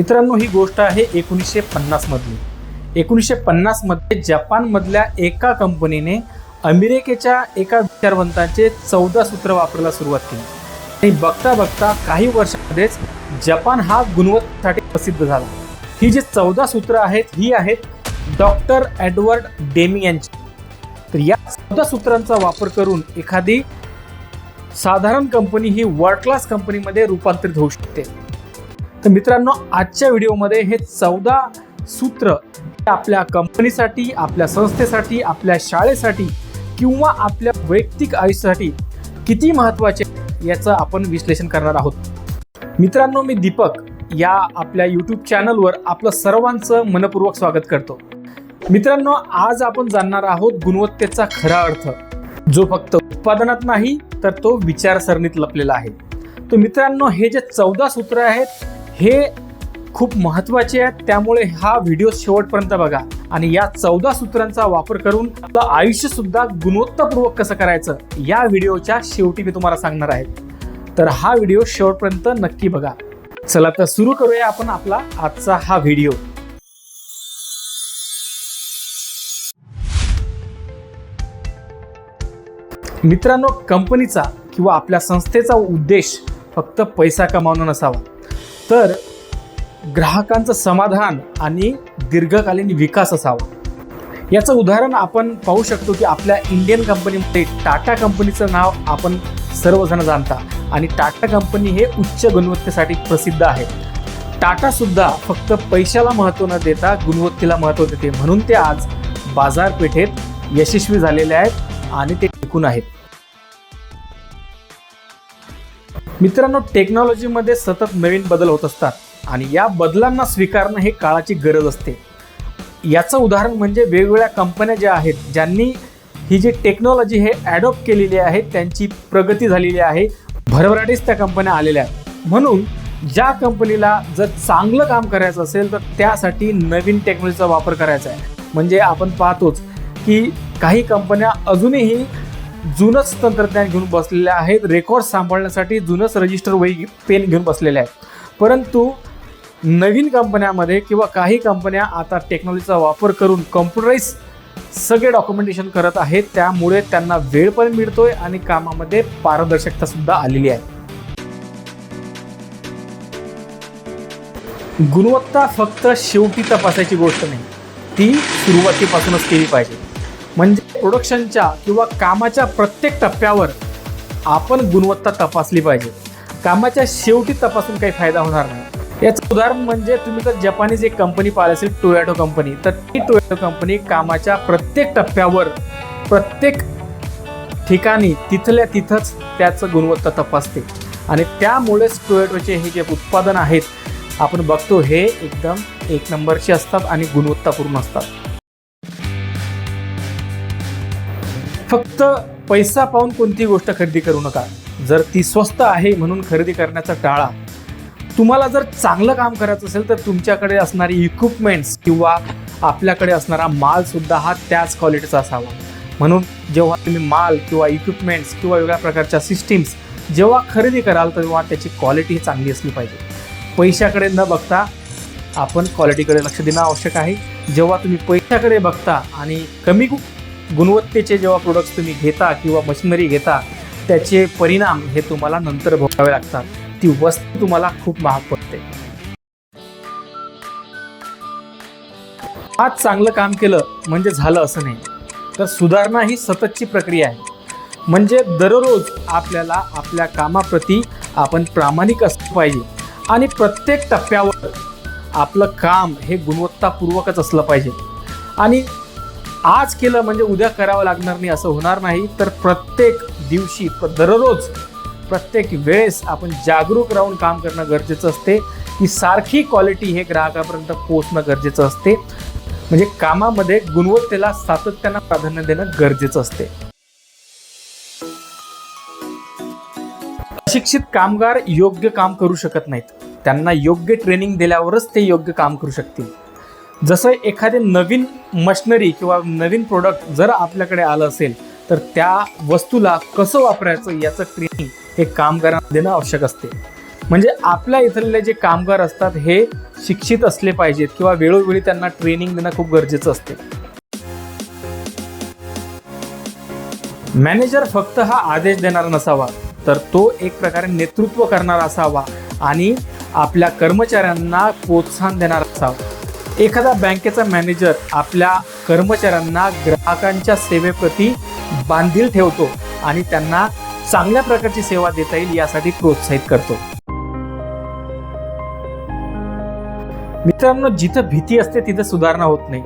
मित्रांनो ही गोष्ट आहे एकोणीसशे पन्नास मधली. एकोणीसशे पन्नासमध्ये जपानमधल्या एका कंपनीने अमेरिकेच्या एका विचारवंताचे चौदा सूत्र वापरायला सुरुवात केली. आणि बघता बघता काही वर्षामध्येच जपान हा गुणवत्तेसाठी प्रसिद्ध झाला. ही जी चौदा सूत्र आहेत ही आहेत डॉक्टर एडवर्ड डेमी यांची तर या चौदा सूत्रांचा वापर करून एखादी साधारण कंपनी ही वर्ल्ड क्लास कंपनीमध्ये रूपांतरित होऊ शकते. तर मित्रांनो आजच्या व्हिडिओमध्ये हे चौदा सूत्र आपल्या कंपनीसाठी आपल्या संस्थेसाठी आपल्या शाळेसाठी किंवा आपल्या वैयक्तिक आयुष्यासाठी किती महत्त्वाचे याचं आपण विश्लेषण करणार आहोत. मित्रांनो मी दीपक या आपल्या यूट्यूब चॅनलवर आपलं सर्वांचं मनपूर्वक स्वागत करतो. मित्रांनो आज आपण जाणणार आहोत गुणवत्तेचा खरा अर्थ. जो फक्त उत्पादनात नाही तर तो विचारसरणीत लपलेला आहे. तर मित्रांनो हे जे चौदा सूत्र आहेत हे खूप महत्त्वाचे आहेत. त्यामुळे हा व्हिडिओ शेवटपर्यंत बघा. आणि या चौदा सूत्रांचा वापर करून आपलं आयुष्य सुद्धा गुणवत्तापूर्वक कसं करायचं या व्हिडिओच्या शेवटी मी तुम्हाला सांगणार आहे. तर हा व्हिडिओ शेवटपर्यंत नक्की बघा. चला तर सुरू करूया आपण आपला आजचा हा व्हिडिओ मित्रांनो कंपनीचा किंवा आपल्या संस्थेचा उद्देश फक्त पैसा कमावणं नसावा. तर ग्राहकांचं समाधान आणि दीर्घकालीन विकास असावा. याचं उदाहरण आपण पाहू शकतो की आपल्या इंडियन कंपनीमध्ये टाटा कंपनीचं नाव आपण सर्वजण जाणता आणि टाटा कंपनी हे उच्च गुणवत्तेसाठी प्रसिद्ध आहे. टाटासुद्धा फक्त पैशाला महत्त्व न देता गुणवत्तेला महत्त्व देते. म्हणून ते आज बाजारपेठेत यशस्वी झालेले आहेत आणि ते टिकून आहेत. मित्रांनो टेक्नॉलॉजीमध्ये सतत नवीन बदल होत असतात आणि या बदलांना स्वीकारणं हे काळाची गरज असते. याचं उदाहरण म्हणजे वेगवेगळ्या कंपन्या ज्या आहेत ज्यांनी ही जी टेक्नॉलॉजी हे ॲडॉप्ट केलेली आहे त्यांची प्रगती झालेली आहे भरभराटीच त्या कंपन्या आलेल्या आहेत. म्हणून ज्या कंपनीला जर चांगलं काम करायचं असेल तर त्यासाठी नवीन टेक्नॉलॉजीचा वापर करायचा आहे. म्हणजे आपण पाहतोच की काही कंपन्या अजूनही जुनंच तंत्रज्ञान घेऊन बसलेले आहेत. रेकॉर्ड सांभाळण्यासाठी जुनंच रजिस्टर वही पेन घेऊन बसलेले आहेत. परंतु नवीन कंपन्यामध्ये किंवा काही कंपन्या आता टेक्नॉलॉजीचा वापर करून कम्प्युटराईज सगळे डॉक्युमेंटेशन करत आहेत. त्यामुळे त्यांना वेळ पण मिळतोय आणि कामामध्ये पारदर्शकता सुद्धा आलेली आहे. गुणवत्ता फक्त शेवटी तपासायची गोष्ट नाही. ती सुरुवातीपासूनच केली पाहिजे. म्हणजे प्रोडक्शनच्या किंवा कामाच्या प्रत्येक टप्प्यावर आपण गुणवत्ता तपासली पाहिजे. कामाच्या शेवटी तपासून काही फायदा होणार नाही. याचं उदाहरण म्हणजे तुम्ही जर जपानीज एक कंपनी पाहिली असेल टोयॅटो कंपनी तर ती टोयॅटो कंपनी कामाच्या प्रत्येक टप्प्यावर प्रत्येक ठिकाणी तिथल्या तिथंच त्याचं गुणवत्ता तपासते. आणि त्यामुळेच टोयॅटोचे हे जे उत्पादन आहेत आपण बघतो हे एकदम एक नंबरचे असतात आणि गुणवत्तापूर्ण असतात. फक्त पैसा पाहून कोणती गोष्ट खरेदी करू नका. जर ती स्वस्त आहे म्हणून खरेदी करण्याचा टाळा. तुम्हाला जर चांगलं काम करायचं असेल तर तुमच्याकडे असणारी इक्विपमेंट्स किंवा आपल्याकडे असणारा मालसुद्धा हा त्याच क्वालिटीचा असावा. म्हणून जेव्हा तुम्ही माल किंवा इक्विपमेंट्स किंवा वेगळ्या प्रकारच्या सिस्टीम्स जेव्हा खरेदी कराल तेव्हा त्याची क्वालिटी चांगली असली पाहिजे. पैशाकडे न बघता आपण क्वालिटीकडे लक्ष देणं आवश्यक आहे. जेव्हा तुम्ही पैशाकडे बघता आणि कमी गुणवत्तेचे जेव्हा प्रोडक्ट्स तुम्ही घेता किंवा मशिनरी घेता त्याचे परिणाम हे तुम्हाला नंतर भोगावे लागतात. ती वस्तू तुम्हाला खूप महाग पडते. आज चांगलं काम केलं म्हणजे झालं असं नाही. तर सुधारणा ही सततची प्रक्रिया आहे. म्हणजे दररोज आपल्याला आपल्या कामाप्रती आपण प्रामाणिक असलं पाहिजे. आणि प्रत्येक टप्प्यावर आपलं काम हे गुणवत्तापूर्वकच असलं पाहिजे. आणि आज केलं म्हणजे उद्या करावं लागणार नाही असं होणार नाही. तर प्रत्येक दिवशी दररोज प्रत्येक वेळेस आपण जागरूक राहून काम करणं गरजेचं असते. की सारखी क्वालिटी हे ग्राहकापर्यंत पोहोचणं गरजेचं असते. म्हणजे कामामध्ये गुणवत्तेला सातत्यानं प्राधान्य देणं गरजेचं असते. अशिक्षित कामगार योग्य काम करू शकत नाहीत. त्यांना योग्य ट्रेनिंग दिल्यावरच ते योग्य काम करू शकतील. जसं एखादे नवीन मशनरी किंवा नवीन प्रोडक्ट जर आपल्याकडे आलं असेल तर त्या वस्तूला कसं वापरायचं याचं ट्रेनिंग हे कामगारांना देणं आवश्यक असते. म्हणजे आपल्या इथले जे कामगार असतात हे शिक्षित असले पाहिजेत किंवा वेळोवेळी त्यांना ट्रेनिंग देणं खूप गरजेचं असते. मॅनेजर फक्त हा आदेश देणारा नसावा तर तो एक प्रकारे नेतृत्व करणारा असावा आणि आपल्या कर्मचाऱ्यांना प्रोत्साहन देणारा असावा. एखादा बँकेचा मॅनेजर आपल्या कर्मचाऱ्यांना ग्राहकांच्या सेवेप्रती बांधील ठेवतो आणि त्यांना चांगल्या प्रकारची सेवा देता येईल यासाठी प्रोत्साहित करतो. मित्रांनो जिथं भीती असते तिथं सुधारणा होत नाही.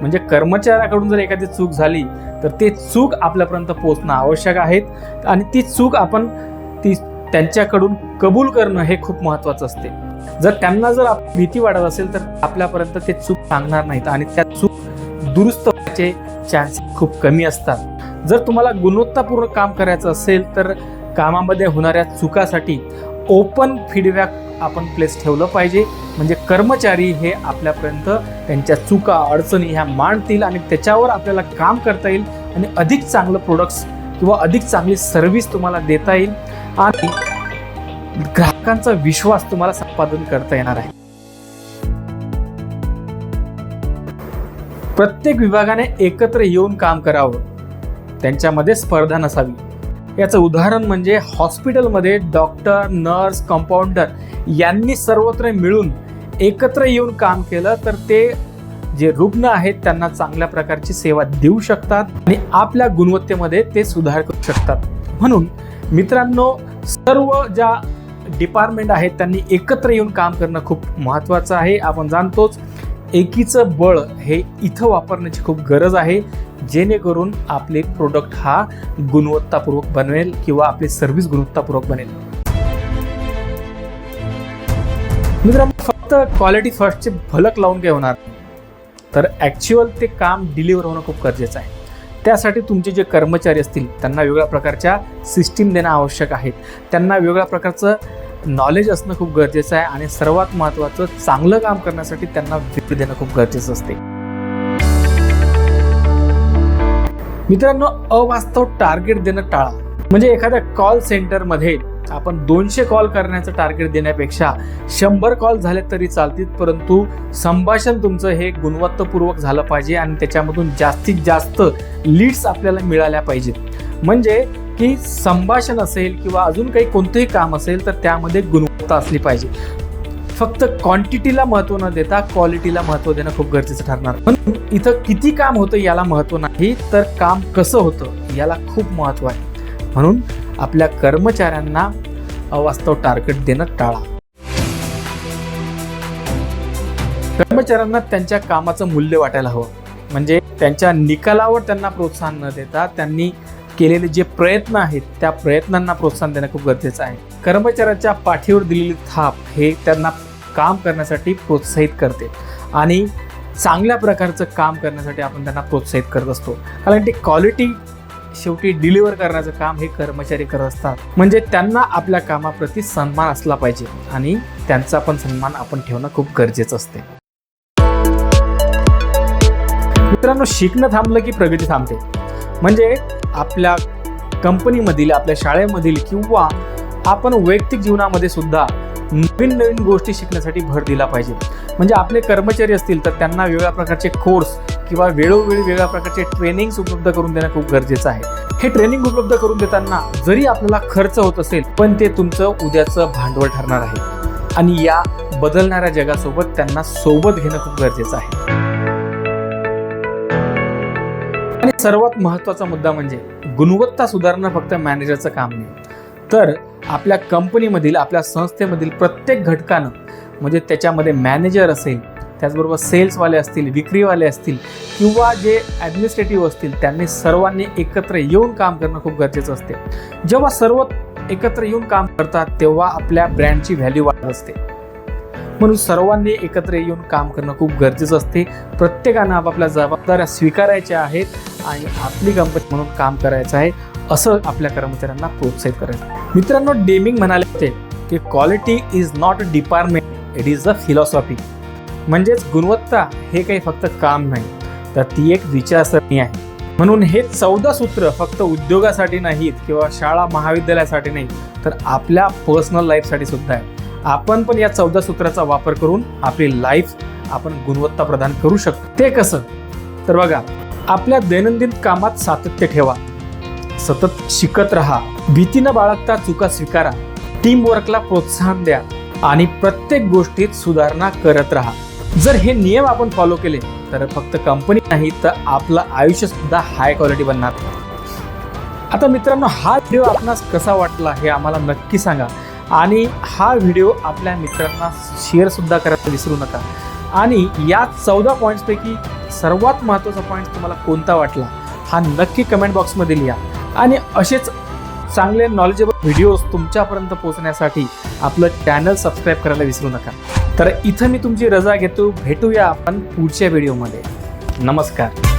म्हणजे कर्मचाऱ्याकडून जर एखादी चूक झाली तर ते चूक आपल्यापर्यंत पोहोचणं आवश्यक आहे आणि ती चूक आपण ती त्यांच्याकडून कबूल करणं हे खूप महत्त्वाचं असते. जर त्यांना जर भीती वाढत असेल तर आपल्यापर्यंत ते चूक सांगणार नाहीत आणि त्या चूक दुरुस्त व्हायचे चान्स खूप कमी असतात. जर तुम्हाला गुणवत्तापूर्ण काम करायचं असेल तर कामामध्ये होणाऱ्या चुकासाठी ओपन फीडबॅक आपण प्लेस ठेवलं पाहिजे. म्हणजे कर्मचारी हे आपल्यापर्यंत त्यांच्या चुका अडचणी ह्या मांडतील आणि त्याच्यावर आपल्याला काम करता येईल आणि अधिक चांगलं प्रोडक्ट्स किंवा अधिक चांगली सर्व्हिस तुम्हाला देता येईल. आणि ग्राहकांचा विश्वास तुम्हाला संपादन करता येणार आहे. प्रत्येक विभागाने एकत्र येऊन काम करावं. त्यांच्यामध्ये स्पर्धा नसावी. याचं उदाहरण म्हणजे हॉस्पिटलमध्ये डॉक्टर नर्स कंपाऊंडर यांनी सर्वत्र मिळून एकत्र येऊन काम केलं तर ते जे रुग्ण आहेत त्यांना चांगल्या प्रकारची सेवा देऊ शकतात आणि आपल्या गुणवत्तेमध्ये ते सुधार करू शकतात. म्हणून मित्रांनो सर्व ज्या डिपार्टमेंट आहेत त्यांनी एकत्र येऊन काम करणं खूप महत्त्वाचं आहे. आपण जाणतोच एकीचं बळ हे इथं वापरण्याची खूप गरज आहे. जेणेकरून आपले प्रोडक्ट हा गुणवत्तापूर्वक बनेल किंवा आपली सर्व्हिस गुणवत्तापूर्वक बनेल. मित्रांनो फक्त क्वालिटी फर्स्टचे फलक लावून काय होणार? तर ॲक्च्युअल ते काम डिलिव्हर होणं खूप गरजेचं आहे. त्यासाठी तुमचे जे कर्मचारी असतील त्यांना वेगळ्या प्रकारच्या सिस्टीम देणं आवश्यक आहे. त्यांना वेगळ्या प्रकारचं नॉलेज असणं खूप गरजेचं आहे आणि सर्वात महत्त्वाचं चांगलं काम करण्यासाठी त्यांना वेळ देणं खूप गरजेचं असते. मित्रांनो अवास्तव टार्गेट देणं टाळा. म्हणजे एखाद्या कॉल सेंटरमध्ये आपण दोनशे कॉल करण्याचं टार्गेट देण्यापेक्षा शंभर कॉल झाले तरी चालतील परंतु संभाषण तुमचं हे गुणवत्तापूर्वक झालं पाहिजे आणि त्याच्यामधून जास्तीत जास्त लीड्स आपल्याला मिळाल्या पाहिजेत. म्हणजे की संभाषण असेल किंवा अजून काही कोणतंही काम असेल तर त्यामध्ये गुणवत्ता असली पाहिजे. फक्त क्वांटिटीला महत्त्व न देता क्वालिटीला महत्त्व देणं खूप गरजेचं ठरणार. म्हणून इथं किती काम होतं याला महत्त्व नाही तर काम कसं होतं याला खूप महत्त्व आहे. म्हणून आपल्या कर्मचाऱ्यांना अवास्तव टार्गेट देणं टाळा. कर्मचाऱ्यांना त्यांच्या कामाचं मूल्य वाटायला हवं. म्हणजे त्यांच्या निकालावर त्यांना प्रोत्साहन न देता त्यांनी केलेले जे प्रयत्न आहेत त्या प्रयत्नांना प्रोत्साहन देणं खूप गरजेचं आहे. कर्मचाऱ्याच्या पाठीवर दिलेली थाप हे त्यांना काम करण्यासाठी प्रोत्साहित करते. आणि चांगल्या प्रकारचं काम करण्यासाठी आपण त्यांना प्रोत्साहित करत असतो. कारण ती क्वालिटी शेवटी डिलिव्हर करण्याचं काम हे कर्मचारी करत असतात. म्हणजे त्यांना आपल्या कामाप्रती सन्मान असला पाहिजे आणि त्यांचा पण सन्मान आपण ठेवणं खूप गरजेचं असते. मित्रांनो शिकणं थांबलं की प्रगती थांबते. म्हणजे आपल्या कंपनीमधील आपल्या शाळेमधील किंवा आपण वैयक्तिक जीवनामध्ये सुद्धा नवीन नवीन गोष्टी शिकण्यासाठी भर दिला पाहिजे. म्हणजे आपले कर्मचारी असतील तर त्यांना वेगळ्या प्रकारचे कोर्स किंवा वेळोवेळी वेगळ्या प्रकारचे ट्रेनिंग्स उपलब्ध करून देणं खूप गरजेचं आहे. हे ट्रेनिंग उपलब्ध करून देताना जरी आपल्याला खर्च होत असेल पण ते तुमचं उद्याचं भांडवल ठरणार आहे. आणि या बदलणाऱ्या जगासोबत त्यांना सोबत घेणं खूप गरजेचं आहे. आणि सर्वात महत्त्वाचा मुद्दा म्हणजे गुणवत्ता सुधारणं फक्त मॅनेजरचं काम नाही. तर आपल्या कंपनीमधील आपल्या संस्थेमधील प्रत्येक घटकानं म्हणजे त्याच्यामध्ये मॅनेजर असेल त्याचबरोबर सेल्सवाले असतील विक्रीवाले असतील किंवा जे ॲडमिनिस्ट्रेटिव्ह असतील त्यांनी सर्वांनी एकत्र येऊन काम करणं खूप गरजेचं असते. जेव्हा सर्व एकत्र येऊन काम करतात तेव्हा आपल्या ब्रँडची व्हॅल्यू वाढत असते. म्हणून सर्वांनी एकत्र येऊन काम करणं खूप गरजेचं असते. प्रत्येकानं आपापल्या जबाबदाऱ्या स्वीकारायच्या आहेत आणि आपली कंपनी म्हणून काम करायचं आहे असं आपल्या कर्मचाऱ्यांना प्रोत्साहित करायचं मित्रांनो डेमिंग म्हणाले होते की quality is not a department it is a philosophy म्हणजेच गुणवत्ता हे काही फक्त काम नाही तर ती एक विचारसरणी आहे. म्हणून हे चौदा सूत्र फक्त उद्योगासाठी नाहीत किंवा शाळा महाविद्यालयासाठी नाही तर आपल्या पर्सनल लाईफसाठी सुद्धा आहे. आपण पण या चौदा सूत्राचा वापर करून आपली लाईफ आपण गुणवत्ता प्रदान करू शकतो. ते कसं? तर बघा आपल्या दैनंदिन कामात सातत्य ठेवा. सतत शिकत राहा. भीती न बाळगता चुका स्वीकारा. टीम वर्कला प्रोत्साहन द्या. आणि प्रत्येक गोष्टीत सुधारणा करत राहा. जर हे नियम आपण फॉलो केले तर फक्त कंपनी नाही तर आपलं आयुष्य सुद्धा हाय क्वालिटी बनणार. आता मित्रांनो हा व्हिडिओ आपणास कसा वाटला हे आम्हाला नक्की सांगा. आणि हा व्हिडिओ आपल्या मित्रांना शेअरसुद्धा करायला विसरू नका. आणि या चौदा पॉईंट्सपैकी सर्वात महत्त्वाचा पॉईंट तुम्हाला कोणता वाटला हा नक्की कमेंट बॉक्समध्ये लिहा. आणि असेच चांगले नॉलेजेबल व्हिडिओज तुमच्यापर्यंत पोहोचण्यासाठी आपलं चॅनल सबस्क्राईब करायला विसरू नका. तर इथं मी तुमची रजा घेतो. भेटूया आपण पुढच्या व्हिडिओमध्ये नमस्कार.